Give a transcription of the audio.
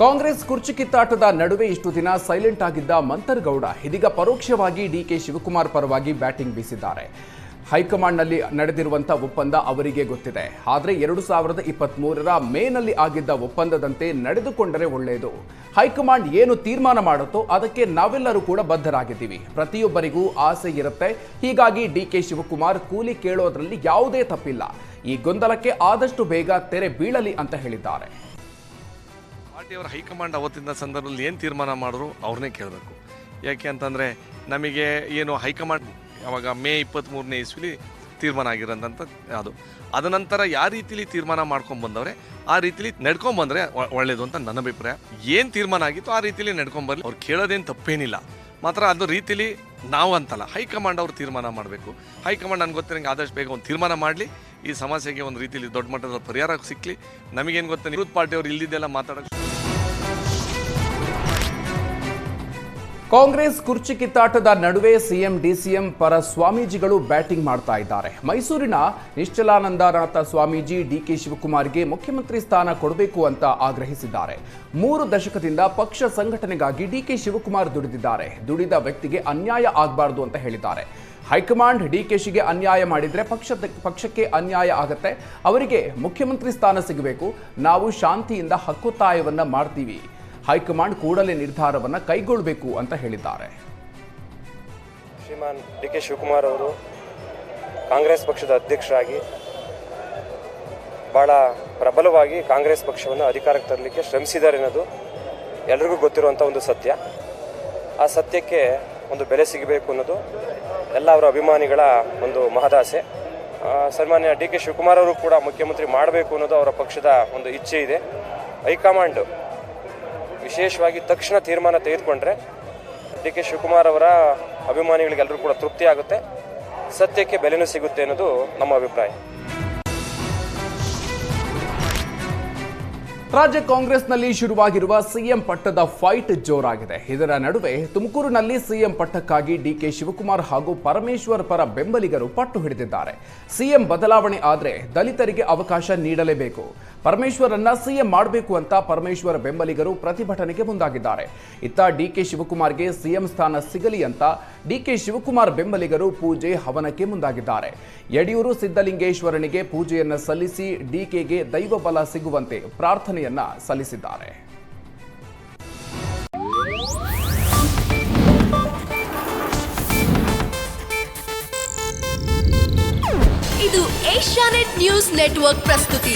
ಕಾಂಗ್ರೆಸ್ ಕುರ್ಚಿ ಕಿತ್ತಾಟದ ನಡುವೆ ಇಷ್ಟು ದಿನ ಸೈಲೆಂಟ್ ಆಗಿದ್ದ ಮಂತರ್ಗೌಡ ಇದೀಗ ಪರೋಕ್ಷವಾಗಿ ಡಿಕೆ ಶಿವಕುಮಾರ್ ಪರವಾಗಿ ಬ್ಯಾಟಿಂಗ್ ಬೀಸಿದ್ದಾರೆ. ಹೈಕಮಾಂಡ್ನಲ್ಲಿ ನಡೆದಿರುವಂಥ ಒಪ್ಪಂದ ಅವರಿಗೆ ಗೊತ್ತಿದೆ. ಆದರೆ ಎರಡು ಸಾವಿರದ ಇಪ್ಪತ್ತ್ಮೂರರ ಮೇನಲ್ಲಿ ಆಗಿದ್ದ ಒಪ್ಪಂದದಂತೆ ನಡೆದುಕೊಂಡರೆ ಒಳ್ಳೆಯದು ಹೈಕಮಾಂಡ್ ಏನು ತೀರ್ಮಾನ ಮಾಡುತ್ತೋ ಅದಕ್ಕೆ ನಾವೆಲ್ಲರೂ ಕೂಡ ಬದ್ಧರಾಗಿದ್ದೀವಿ. ಪ್ರತಿಯೊಬ್ಬರಿಗೂ ಆಸೆ ಇರುತ್ತೆ. ಹೀಗಾಗಿ ಡಿ ಕೆ ಶಿವಕುಮಾರ್ ಕೂಲಿ ಕೇಳೋದ್ರಲ್ಲಿ ಯಾವುದೇ ತಪ್ಪಿಲ್ಲ. ಈ ಗೊಂದಲಕ್ಕೆ ಆದಷ್ಟು ಬೇಗ ತೆರೆ ಬೀಳಲಿ ಅಂತ ಹೇಳಿದ್ದಾರೆ. ಪಾರ್ಟಿಯವರ ಹೈಕಮಾಂಡ್ ಅವತ್ತಿನ ಸಂದರ್ಭದಲ್ಲಿ ಏನು ತೀರ್ಮಾನ ಮಾಡಿದ್ರು ಅವ್ರನ್ನೇ ಕೇಳಬೇಕು. ಯಾಕೆ ಅಂತಂದರೆ ನಮಗೆ ಏನು ಹೈಕಮಾಂಡ್ ಅವಾಗ ಮೇ ಇಪ್ಪತ್ತ್ಮೂರನೇ ಇಸ್ವಿಲಿ ತೀರ್ಮಾನ ಆಗಿರೋಂಥ ಅದು. ಅದ ನಂತರ ಯಾವ ರೀತಿಲಿ ತೀರ್ಮಾನ ಮಾಡ್ಕೊಂಡು ಬಂದವ್ರೆ? ಆ ರೀತಿಲಿ ನಡ್ಕೊಂಬಂದ್ರೆ ಒಳ್ಳೇದು ಅಂತ ನನ್ನ ಅಭಿಪ್ರಾಯ. ಏನು ತೀರ್ಮಾನ ಆಗಿತ್ತು ಆ ರೀತಿಲಿ ನಡ್ಕೊಂಬರ್ಲಿ ಅವ್ರು ಕೇಳೋದೇನು ತಪ್ಪೇನಿಲ್ಲ. ಮಾತ್ರ ಅದು ರೀತಿಲಿ ನಾವು ಅಂತಲ್ಲ, ಹೈಕಮಾಂಡ್ ಅವ್ರು ತೀರ್ಮಾನ ಮಾಡಬೇಕು. ಹೈಕಮಾಂಡ್ ನನಗೆ ಗೊತ್ತಿರಂಗೆ ಆದಷ್ಟು ಬೇಗ ಒಂದು ತೀರ್ಮಾನ ಮಾಡಲಿ. ಈ ಸಮಸ್ಯೆಗೆ ಒಂದು ರೀತಿಲಿ ದೊಡ್ಡ ಮಟ್ಟದ ಪರಿಹಾರ ಸಿಕ್ಕಲಿ ನಮಗೇನು ಗೊತ್ತಾ, ನಿವೃತ್ತ ಪಾರ್ಟಿಯವ್ರು ಇಲ್ದಿದ್ದೆಲ್ಲ ಮಾತಾಡೋಕ್ಕೆ ಕಾಂಗ್ರೆಸ್ ಕುರ್ಚಿ ಕಿತ್ತಾಟದ ನಡುವೆ ಸಿಎಂ, ಡಿಸಿಎಂ ಪರ ಸ್ವಾಮೀಜಿಗಳು ಬ್ಯಾಟಿಂಗ್ ಮಾಡ್ತಾ ಇದ್ದಾರೆ. ಮೈಸೂರಿನ ನಿಶ್ಚಲಾನಂದನಾಥ ಸ್ವಾಮೀಜಿ ಡಿಕೆ ಶಿವಕುಮಾರ್ಗೆ ಮುಖ್ಯಮಂತ್ರಿ ಸ್ಥಾನ ಕೊಡಬೇಕು ಅಂತ ಆಗ್ರಹಿಸಿದ್ದಾರೆ. ಮೂರು ದಶಕದಿಂದ ಪಕ್ಷ ಸಂಘಟನೆಗಾಗಿ ಡಿಕೆ ಶಿವಕುಮಾರ್ ದುಡಿದಿದ್ದಾರೆ. ದುಡಿದ ವ್ಯಕ್ತಿಗೆ ಅನ್ಯಾಯ ಆಗಬಾರದು ಅಂತ ಹೇಳಿದ್ದಾರೆ. ಹೈಕಮಾಂಡ್ ಡಿಕೆಶಿಗೆ ಅನ್ಯಾಯ ಮಾಡಿದರೆ ಪಕ್ಷದ, ಪಕ್ಷಕ್ಕೆ ಅನ್ಯಾಯ ಆಗತ್ತೆ. ಅವರಿಗೆ ಮುಖ್ಯಮಂತ್ರಿ ಸ್ಥಾನ ಸಿಗಬೇಕು. ನಾವು ಶಾಂತಿಯಿಂದ ಹಕ್ಕೊತ್ತಾಯವನ್ನು ಮಾಡ್ತೀವಿ. ಹೈಕಮಾಂಡ್ ಕೂಡಲೇ ನಿರ್ಧಾರವನ್ನು ಕೈಗೊಳ್ಳಬೇಕು ಅಂತ ಹೇಳಿದ್ದಾರೆ. ಶ್ರೀಮಾನ್ ಡಿ ಕೆ ಶಿವಕುಮಾರ್ ಅವರು ಕಾಂಗ್ರೆಸ್ ಪಕ್ಷದ ಅಧ್ಯಕ್ಷರಾಗಿ ಭಾಳ ಪ್ರಬಲವಾಗಿ ಕಾಂಗ್ರೆಸ್ ಪಕ್ಷವನ್ನು ಅಧಿಕಾರಕ್ಕೆ ತರಲಿಕ್ಕೆ ಶ್ರಮಿಸಿದ್ದಾರೆ ಅನ್ನೋದು ಎಲ್ರಿಗೂ ಗೊತ್ತಿರುವಂಥ ಒಂದು ಸತ್ಯ. ಆ ಸತ್ಯಕ್ಕೆ ಒಂದು ಬೆಲೆ ಸಿಗಬೇಕು ಅನ್ನೋದು ಎಲ್ಲ ಅವರ ಅಭಿಮಾನಿಗಳ ಒಂದು ಮಹದಾಸೆ. ಸನ್ಮಾನ್ಯ ಡಿ ಕೆ ಶಿವಕುಮಾರ್ ಅವರು ಕೂಡ ಮುಖ್ಯಮಂತ್ರಿ ಮಾಡಬೇಕು ಅನ್ನೋದು ಅವರ ಪಕ್ಷದ ಒಂದು ಇಚ್ಛೆ ಇದೆ. ಹೈಕಮಾಂಡ್ ವಿಶೇಷವಾಗಿ ತಕ್ಷಣ ತೀರ್ಮಾನ ತೆಗೆದುಕೊಂಡ್ರೆ ಡಿ ಕೆ ಶಿವಕುಮಾರ್ ಅವರ ಅಭಿಮಾನಿಗಳಿಗೆಲ್ಲರೂ ಕೂಡ ತೃಪ್ತಿ ಆಗುತ್ತೆ. ಸತ್ಯಕ್ಕೆ ಬೆಲೆನೂ ಸಿಗುತ್ತೆ ಅನ್ನೋದು ನಮ್ಮ ಅಭಿಪ್ರಾಯ. ರಾಜ್ಯ ಕಾಂಗ್ರೆಸ್ನಲ್ಲಿ ಶುರುವಾಗಿರುವ ಸಿಎಂ ಪಟ್ಟದ ಫೈಟ್ ಜೋರಾಗಿದೆ. ಇದರ ನಡುವೆ ತುಮಕೂರಿನಲ್ಲಿ ಸಿಎಂ ಪಟ್ಟಕ್ಕಾಗಿ ಡಿಕೆ ಶಿವಕುಮಾರ್ ಹಾಗೂ ಪರಮೇಶ್ವರ್ ಪರ ಬೆಂಬಲಿಗರು ಪಟ್ಟು ಹಿಡಿದಿದ್ದಾರೆ. ಸಿಎಂ ಬದಲಾವಣೆ ಆದರೆ ದಲಿತರಿಗೆ ಅವಕಾಶ ನೀಡಲೇಬೇಕು. ಪರಮೇಶ್ವರನ್ನ ಸಿಎಂ ಮಾಡಬೇಕು ಅಂತ ಪರಮೇಶ್ವರ ಬೆಂಬಲಿಗರು ಪ್ರತಿಭಟನೆಗೆ ಮುಂದಾಗಿದ್ದಾರೆ. ಇತ್ತ ಡಿಕೆ ಶಿವಕುಮಾರ್ಗೆ ಸಿಎಂ ಸ್ಥಾನ ಸಿಗಲಿ ಅಂತ ಡಿಕೆ ಶಿವಕುಮಾರ್ ಬೆಂಬಲಿಗರು ಪೂಜೆ ಹವನಕ್ಕೆ ಮುಂದಾಗಿದ್ದಾರೆ. ಯಡಿಯೂರು ಸಿದ್ದಲಿಂಗೇಶ್ವರನಿಗೆ ಪೂಜೆಯನ್ನು ಸಲ್ಲಿಸಿ ಡಿಕೆಗೆ ದೈವ ಬಲ ಸಿಗುವಂತೆ ಪ್ರಾರ್ಥನೆಯನ್ನ ಸಲ್ಲಿಸಿದ್ದಾರೆ. ಇದು ಏಷ್ಯಾನೆಟ್ ನ್ಯೂಸ್ ನೆಟ್ವರ್ಕ್ ಪ್ರಸ್ತುತಿ.